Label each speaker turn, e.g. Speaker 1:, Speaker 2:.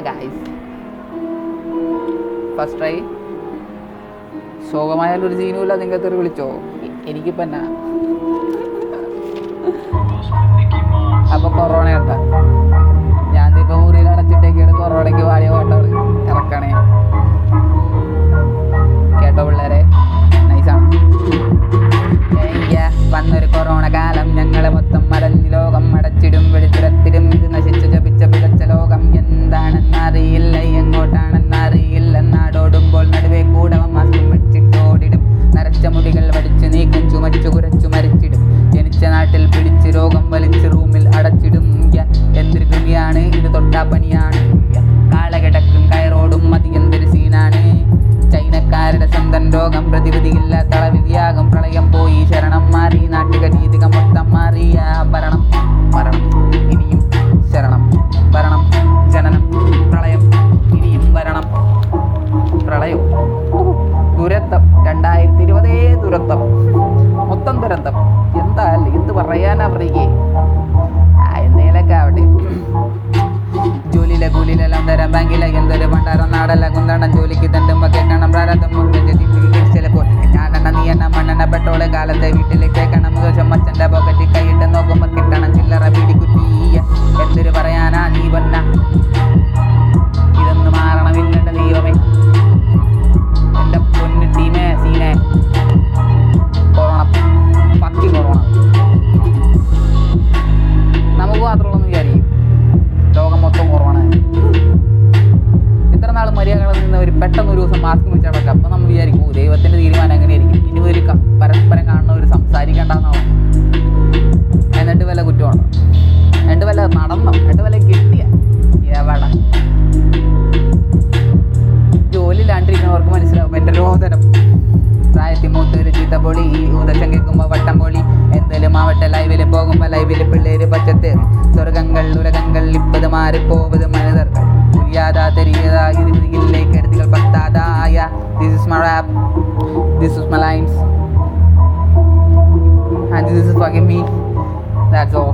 Speaker 1: Guys first try ശോകമായാലും ഒരു ജീനുമില്ല നിങ്ങൾക്ക് ഒരു വിളിച്ചോ? എനിക്കിപ്പോ എന്നാ? അപ്പൊ കൊറോണ ഉണ്ട് മുടികൾ വടിച്ചു നീക്കും ചുമച്ചു കുരച്ചു മരിച്ചിടും. ജനിച്ച നാട്ടിൽ പിടിച്ച് രോഗം വലിച്ച് റൂമിൽ അടച്ചിടും. എന്തൊരു കൃതിയാണ് ഇത് തൊട്ടാ പണിയാണ് കാളകിടക്കും കയറോടും മതി എന്തൊരു സീനാണ്? ചൈനക്കാരുടെ സ്വന്തം രോഗം പ്രതിവിധിയില്ല തളവിധിയാകും പ്രളയം പോയി ശരണം മാറി നാട്ടിക രീതിക മൊത്തം മാറിയ ദുരന്തം. മൊത്തം ദുരന്തം. എന്താ എന്ത് പറയാനാ പറയുകയെ എന്നേലൊക്കെ ആവട്ടെ ജോലിയിലെ കൂലിയിലെല്ലാം തരാം. ബാങ്കിലെ എന്തൊരു പണ്ടാരം നാടല്ല കുന്തണം ജോലിക്ക് തണ്ടുമ്പോ കേൾക്കണം ചിലപ്പോൾ ഞാനെണ്ണ നീ എണ്ണ മണ്ണെണ്ണ പെട്രോൾ കാലത്തെ വീട്ടിലേക്ക് കേൾക്കണം ദോഷം മച്ചന്റെ പോക്കറ്റിൽ കൈയിട്ട് നോക്കുമ്പോൾ കിട്ടണം. ചില്ലറ പിടി നമുക്ക് എന്ന് വിചാരിക്കും. ലോകം മൊത്തം കുറവാണ്. ഇത്ര നാൾ മര്യാദകളിൽ നിന്ന് ഒരു പെട്ടെന്ന് ഒരു ദിവസം മാസ്ക് വെച്ച് നടക്കാം അപ്പം നമ്മൾ വിചാരിക്കും "ഓ, ദൈവത്തിന്റെ തീരുമാനം എങ്ങനെയായിരിക്കും ഇനി ഒരു പരസ്പരം കാണുന്ന ഒരു സംസാരിക്കേണ്ടെന്നാവും എന്നിട്ട് വല്ല കുറ്റമാണ്? എന്നിട്ട് വല്ല നടന്നോ? എന്നിട്ട് വല്ല കിട്ടിയ? എവിടെ ജോലിയിലാണ്ടിരിക്കുന്നവർക്ക് മനസ്സിലാവും എന്റെ രോദനം. മൂത്തൊരു പൊളി ഈ ഊദശം കേൾക്കുമ്പോൾ വട്ടം പൊളി. എന്തേലും ആവട്ടെ ലൈവിൽ പോകുമ്പോൾ ലൈവിൽ പിള്ളേര് പച്ചത്ത്. സ്വർഗങ്ങൾ ഉലകങ്ങൾ ഇപ്പത് മാറിപ്പോവത് മനിതർകൾ പുരിയാതാ തെരിയതാ ഇതിലേക്ക് എടുത്തുകൾ പത്താതായ. This is my rap this is my lines and this is fucking me that's all.